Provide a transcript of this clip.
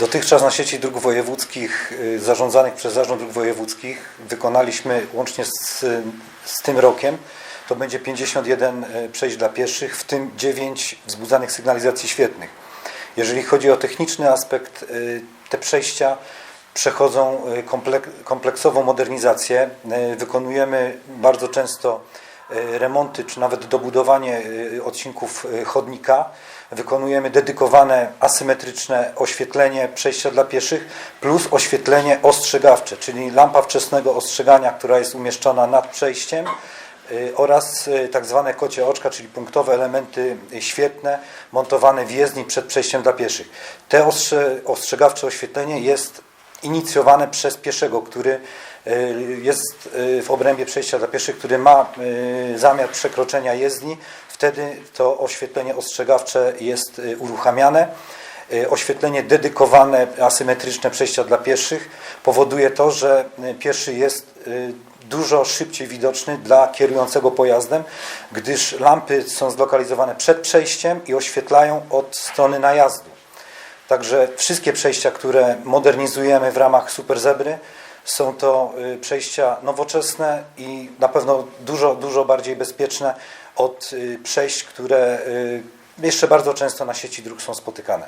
Dotychczas na sieci dróg wojewódzkich y, zarządzanych przez Zarząd Dróg Wojewódzkich wykonaliśmy łącznie z, z tym rokiem to będzie 51 y, przejść dla pieszych, w tym 9 wzbudzanych sygnalizacji świetnych. Jeżeli chodzi o techniczny aspekt, y, te przejścia przechodzą komplek, kompleksową modernizację. Wykonujemy bardzo często remonty, czy nawet dobudowanie y, odcinków y, chodnika. Wykonujemy dedykowane asymetryczne oświetlenie przejścia dla pieszych plus oświetlenie ostrzegawcze, czyli lampa wczesnego ostrzegania, która jest umieszczona nad przejściem oraz tak zwane kocie oczka, czyli punktowe elementy świetne montowane w jezdni przed przejściem dla pieszych. Te ostrze, ostrzegawcze oświetlenie jest inicjowane przez pieszego, który y, jest y, w obrębie przejścia dla pieszych, który ma y, zamiar przekroczenia jezdni, wtedy to oświetlenie ostrzegawcze jest uruchamiane. Oświetlenie dedykowane, asymetryczne przejścia dla pieszych powoduje to, że pieszy jest dużo szybciej widoczny dla kierującego pojazdem, gdyż lampy są zlokalizowane przed przejściem i oświetlają od strony najazdu. Także wszystkie przejścia, które modernizujemy w ramach Super Zebry, są to y, przejścia nowoczesne i na pewno dużo, dużo bardziej bezpieczne od y, przejść, które y, jeszcze bardzo często na sieci dróg są spotykane.